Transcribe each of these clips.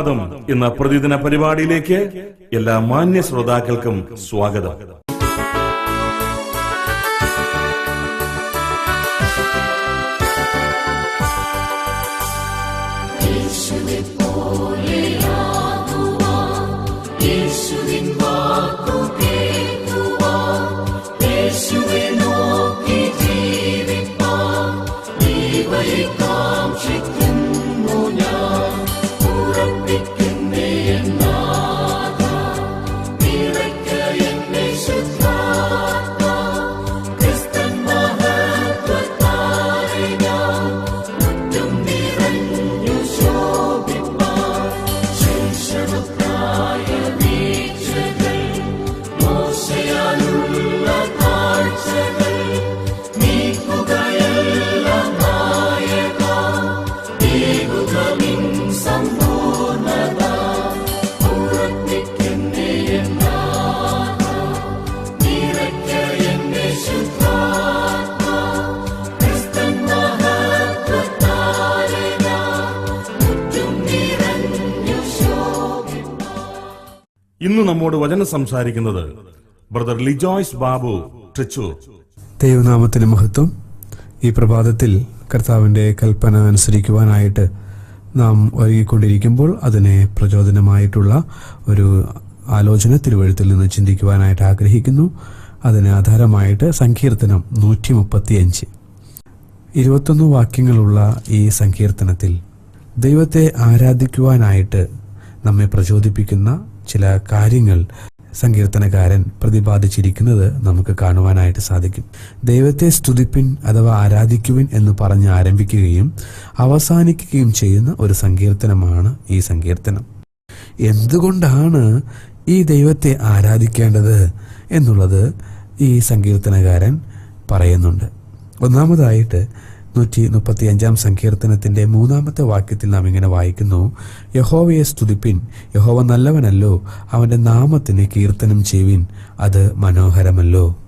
സുപ്രഭാതം എന്ന പ്രതിദിന പരിപാടിയിലേക്ക് എല്ലാ മാന്യ ശ്രോതാക്കൾക്കും സ്വാഗതം. ഇന്ന് നമ്മോട് വചനം സംസാരിക്കുന്നത് ബ്രദർ ലിജോയ്സ് ബാബു ട്രിച്ചൂർ ദൈവനാമത്തിന് മഹത്വം ഈ പ്രഭാതത്തിൽ കർത്താവിന്റെ കൽപ്പന അനുസരിക്കുവാനായിട്ട് നാം ഒരുങ്ങിക്കൊണ്ടിരിക്കുമ്പോൾ അതിനെ പ്രചോദനമായിട്ടുള്ള ഒരു ആലോചന തിരുവഴുത്തിൽ നിന്ന് ചിന്തിക്കുവാനായിട്ട് ആഗ്രഹിക്കുന്നു. അതിന് ആധാരമായിട്ട് സങ്കീർത്തനം നൂറ്റി മുപ്പത്തിയഞ്ച് ഇരുപത്തൊന്ന് വാക്യങ്ങളുള്ള ഈ സങ്കീർത്തനത്തിൽ ദൈവത്തെ ആരാധിക്കുവാനായിട്ട് നമ്മെ പ്രചോദിപ്പിക്കുന്ന ചില കാര്യങ്ങൾ സങ്കീർത്തനകാരൻ പ്രതിപാദിച്ചിരിക്കുന്നത് നമുക്ക് കാണുവാനായിട്ട് സാധിക്കും. ദൈവത്തെ സ്തുതിപ്പിൻ അഥവാ ആരാധിക്കുവിൻ എന്ന് പറഞ്ഞ് ആരംഭിക്കുകയും അവസാനിക്കുകയും ചെയ്യുന്ന ഒരു സങ്കീർത്തനമാണ് ഈ സങ്കീർത്തനം. എന്തുകൊണ്ടാണ് ഈ ദൈവത്തെ ആരാധിക്കേണ്ടത് എന്നുള്ളത് ഈ സങ്കീർത്തനകാരൻ പറയുന്നുണ്ട്. ഒന്നാമതായിട്ട് നൂറ്റി മുപ്പത്തി അഞ്ചാം സങ്കീർത്തനത്തിന്റെ മൂന്നാമത്തെ വാക്യത്തിൽ നാം ഇങ്ങനെ വായിക്കുന്നു. യഹോവയെ സ്തുതിപ്പിൻ. യഹോവ നല്ലവനല്ലോ. അവന്റെ നാമത്തിന് കീർത്തനം ചെയ്യുവിൻ. അത് മനോഹരമല്ലോ.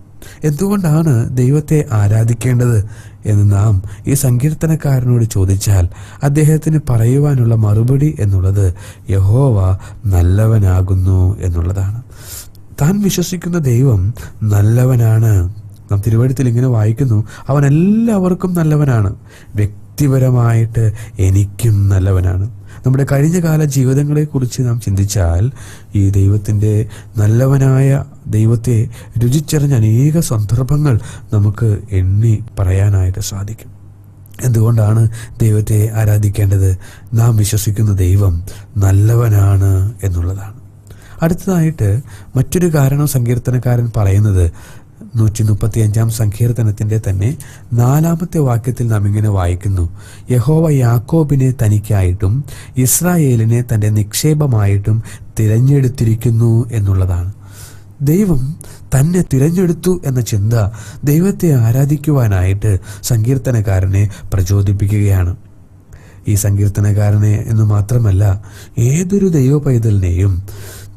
എന്തുകൊണ്ടാണ് ദൈവത്തെ ആരാധിക്കേണ്ടത് എന്ന് നാം ഈ സങ്കീർത്തനക്കാരനോട് ചോദിച്ചാൽ അദ്ദേഹത്തിന് പറയുവാനുള്ള മറുപടി എന്നുള്ളത് യഹോവ നല്ലവനാകുന്നു എന്നുള്ളതാണ്. താൻ വിശ്വസിക്കുന്ന ദൈവം നല്ലവനാണ്. നാം തിരുവഴുത്തിൽ ഇങ്ങനെ വായിക്കുന്നു അവൻ എല്ലാവർക്കും നല്ലവനാണ്. വ്യക്തിപരമായിട്ട് എനിക്കും നല്ലവനാണ്. നമ്മുടെ കഴിഞ്ഞ കാല ജീവിതങ്ങളെക്കുറിച്ച് നാം ചിന്തിച്ചാൽ ഈ ദൈവത്തിന്റെ നല്ലവനായ ദൈവത്തെ രുചിച്ചറിഞ്ഞ അനേക സന്ദർഭങ്ങൾ നമുക്ക് എണ്ണി പറയാനായിട്ട് സാധിക്കും. എന്തുകൊണ്ടാണ് ദൈവത്തെ ആരാധിക്കേണ്ടത്? നാം വിശ്വസിക്കുന്ന ദൈവം നല്ലവനാണ് എന്നുള്ളതാണ്. അടുത്തതായിട്ട് മറ്റൊരു കാരണം സങ്കീർത്തനക്കാരൻ പറയുന്നത് നൂറ്റി മുപ്പത്തി അഞ്ചാം സങ്കീർത്തനത്തിന്റെ തന്നെ നാലാമത്തെ വാക്യത്തിൽ നാം ഇങ്ങനെ വായിക്കുന്നു. യഹോവ യാക്കോബിനെ തനിക്കായിട്ടും ഇസ്രായേലിനെ തന്റെ നിക്ഷേപമായിട്ടും തിരഞ്ഞെടുത്തിരിക്കുന്നു എന്നുള്ളതാണ്. ദൈവം തന്നെ തിരഞ്ഞെടുത്തു എന്ന ചിന്ത ദൈവത്തെ ആരാധിക്കുവാനായിട്ട് സങ്കീർത്തനക്കാരനെ പ്രചോദിപ്പിക്കുകയാണ്. ഈ സങ്കീർത്തനക്കാരനെ എന്ന് മാത്രമല്ല ഏതൊരു ദൈവ പൈതലിനെയും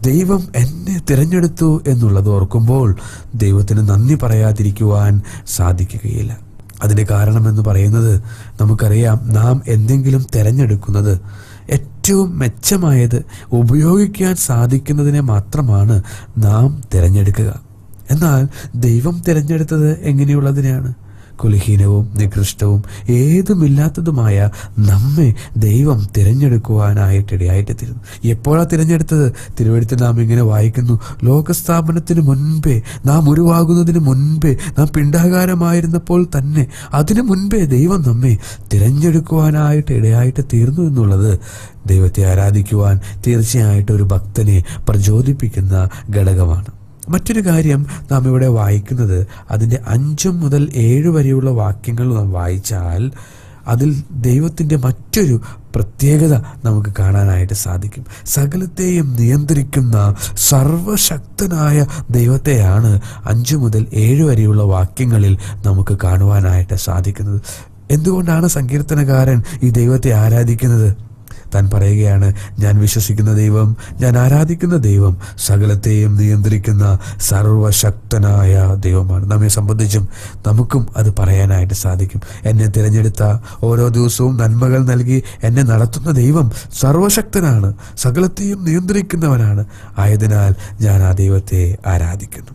ദൈവം എന്നെ തിരഞ്ഞെടുത്തു എന്നുള്ളത് ഓർക്കുമ്പോൾ ദൈവത്തിന് നന്ദി പറയാതിരിക്കുവാൻ സാധിക്കുകയില്ല. അതിന് കാരണമെന്ന് പറയുന്നത് നമുക്കറിയാം നാം എന്തെങ്കിലും തിരഞ്ഞെടുക്കുന്നത് ഏറ്റവും മെച്ചമായത് ഉപയോഗിക്കാൻ സാധിക്കുന്നതിനെ മാത്രമാണ് നാം തിരഞ്ഞെടുക്കുക. എന്നാൽ ദൈവം തിരഞ്ഞെടുത്തത് എങ്ങനെയുള്ളതിനെയാണ്? കുലഹീനവും നികൃഷ്ടവും ഏതുമില്ലാത്തതുമായ നമ്മെ ദൈവം തിരഞ്ഞെടുക്കുവാനായിട്ടിടയായിട്ട് തീരുന്നു എപ്പോഴാണ് തിരഞ്ഞെടുത്തത്? തിരുവഴുത്തിൽ നാം ഇങ്ങനെ വായിക്കുന്നു ലോകസ്ഥാപനത്തിന് മുൻപേ നാം ഉരുവാകുന്നതിന് മുൻപേ നാം പിണ്ടാകാരമായിരുന്നപ്പോൾ തന്നെ അതിനു മുൻപേ ദൈവം നമ്മെ തിരഞ്ഞെടുക്കുവാനായിട്ട് ഇടയായിട്ട് തീർന്നു എന്നുള്ളത് ദൈവത്തെ ആരാധിക്കുവാൻ തീർച്ചയായിട്ടും ഒരു ഭക്തനെ പ്രചോദിപ്പിക്കുന്ന ഘടകമാണ്. മറ്റൊരു കാര്യം നാം ഇവിടെ വായിക്കുന്നത് അതിന്റെ അഞ്ചും മുതൽ ഏഴ് വരെയുള്ള വാക്യങ്ങൾ നാം വായിച്ചാൽ അതിൽ ദൈവത്തിന്റെ മറ്റൊരു പ്രത്യേകത നമുക്ക് കാണാനായിട്ട് സാധിക്കും. സകലത്തെയും നിയന്ത്രിക്കുന്ന സർവശക്തനായ ദൈവത്തെയാണ് അഞ്ച് മുതൽ ഏഴ് വരെയുള്ള വാക്യങ്ങളിൽ നമുക്ക് കാണുവാനായിട്ട് സാധിക്കുന്നത്. എന്തുകൊണ്ടാണ് സങ്കീർത്തനകാരൻ ഈ ദൈവത്തെ ആരാധിക്കുന്നത്? താൻ പറയുകയാണ് ഞാൻ വിശ്വസിക്കുന്ന ദൈവം ഞാൻ ആരാധിക്കുന്ന ദൈവം സകലത്തെയും നിയന്ത്രിക്കുന്ന സർവശക്തനായ ദൈവമാണ്. നമ്മെ സംബന്ധിച്ചും നമുക്കും അത് പറയാനായിട്ട് സാധിക്കും. എന്നെ തിരഞ്ഞെടുത്ത ഓരോ ദിവസവും നന്മകൾ നൽകി എന്നെ നടത്തുന്ന ദൈവം സർവശക്തനാണ് സകലത്തെയും നിയന്ത്രിക്കുന്നവനാണ്. ആയതിനാൽ ഞാൻ ആ ദൈവത്തെ ആരാധിക്കുന്നു.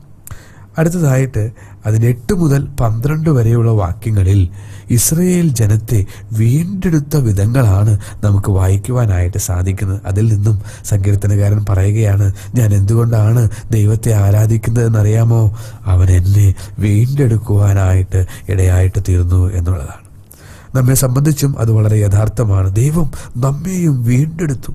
അടുത്തതായിട്ട് അതിന് എട്ട് മുതൽ പന്ത്രണ്ട് വരെയുള്ള വാക്യങ്ങളിൽ ഇസ്രയേൽ ജനത്തെ വീണ്ടെടുത്ത വിധങ്ങളാണ് നമുക്ക് വായിക്കുവാനായിട്ട് സാധിക്കുന്നത്. അതിൽ നിന്നും സങ്കീർത്തനകാരൻ പറയുകയാണ് ഞാൻ എന്തുകൊണ്ടാണ് ദൈവത്തെ ആരാധിക്കുന്നതെന്നറിയാമോ? അവൻ എന്നെ വീണ്ടെടുക്കുവാനായിട്ട് ഇടയായിട്ട് തീർന്നു എന്നുള്ളതാണ്. നമ്മെ സംബന്ധിച്ചും അത് വളരെ യഥാർത്ഥമാണ്. ദൈവം നമ്മെയും വീണ്ടെടുത്തു.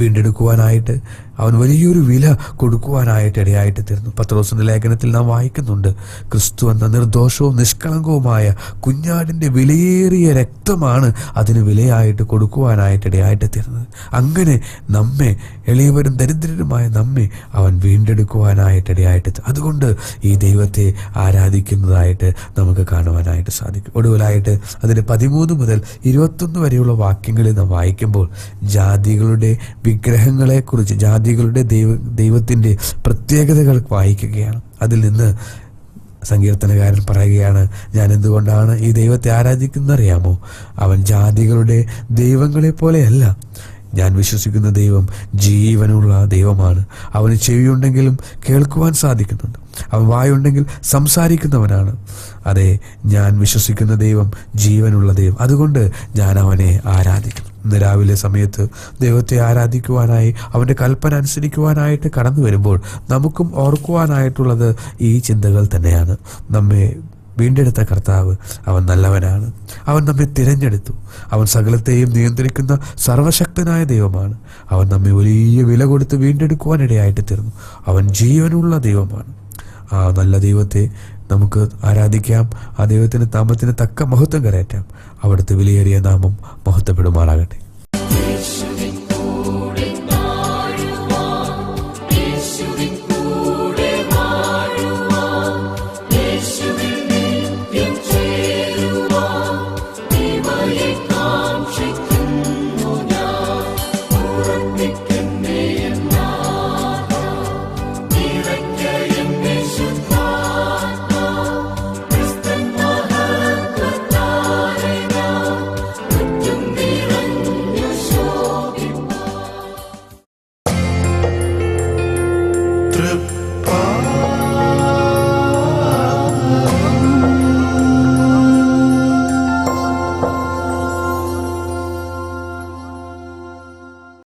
വീണ്ടെടുക്കുവാനായിട്ട് അവൻ വലിയൊരു വില കൊടുക്കുവാനായിട്ട് ഇടയായിട്ട് തീർന്നു. പത്രോസിന്റെ ലേഖനത്തിൽ നാം വായിക്കുന്നുണ്ട് ക്രിസ്തു എന്ന നിർദോഷവും നിഷ്കളങ്കവുമായ കുഞ്ഞാടിന്റെ വിലയേറിയ രക്തമാണ് അതിന് വിലയായിട്ട് കൊടുക്കുവാനായിട്ട് ഇടയായിട്ട് തീർന്നത്. അങ്ങനെ നമ്മെ എളിയവരും ദരിദ്രരുമായ നമ്മെ അവൻ വീണ്ടെടുക്കുവാനായിട്ട് ഇടയായിട്ട് അതുകൊണ്ട് ഈ ദൈവത്തെ ആരാധിക്കുന്നതായിട്ട് നമുക്ക് കാണുവാനായിട്ട് സാധിക്കും. ഒടുവിലായിട്ട് അതിന് പതിമൂന്ന് മുതൽ ഇരുപത്തൊന്ന് വരെയുള്ള വാക്യങ്ങളിൽ നാം വായിക്കുമ്പോൾ ജാതികളുടെ വിഗ്രഹങ്ങളെക്കുറിച്ച് ജാതികളുടെ ദൈവ ദൈവത്തിന്റെ പ്രത്യേകതകൾ വായിക്കുകയാണ്. അതിൽ നിന്ന് സങ്കീർത്തനകാരൻ പറയുകയാണ് ഞാൻ എന്തുകൊണ്ടാണ് ഈ ദൈവത്തെ ആരാധിക്കുന്നറിയാമോ? അവൻ ജാതികളുടെ ദൈവങ്ങളെ പോലെയല്ല ഞാൻ വിശ്വസിക്കുന്ന ദൈവം ജീവനുള്ള ദൈവമാണ്. അവന് ചെവിയുണ്ടെങ്കിലും കേൾക്കുവാൻ സാധിക്കുന്നുണ്ട്. അവൻ വായുണ്ടെങ്കിൽ സംസാരിക്കുന്നവനാണ്. അതെ ഞാൻ വിശ്വസിക്കുന്ന ദൈവം ജീവനുള്ള ദൈവം. അതുകൊണ്ട് ഞാൻ അവനെ ആരാധിക്കും ഇന്ന് രാവിലെ സമയത്ത് ദൈവത്തെ ആരാധിക്കുവാനായി അവന്റെ കൽപ്പന അനുസരിക്കുവാനായിട്ട് കടന്നു വരുമ്പോൾ നമുക്കും ഓർക്കുവാനായിട്ടുള്ളത് ഈ ചിന്തകൾ തന്നെയാണ്. നമ്മെ വീണ്ടെടുത്ത കർത്താവ് അവൻ നല്ലവനാണ്. അവൻ നമ്മെ തിരഞ്ഞെടുത്തു. അവൻ സകലത്തെയും നിയന്ത്രിക്കുന്ന സർവശക്തനായ ദൈവമാണ്. അവൻ നമ്മെ വലിയ വില കൊടുത്ത് വീണ്ടെടുക്കുവാനിടയായിട്ട് തീർന്നു. അവൻ ജീവനുള്ള ദൈവമാണ്. ആ നല്ല ദൈവത്തെ നമുക്ക് ആരാധിക്കാം. ആ ദൈവത്തിന് താമത്തിന് തക്ക മഹത്വം കരയറ്റാം. അവിടുത്തെ വിലയേറിയ നാമം മഹത്വപ്പെടുമാറാകട്ടെ.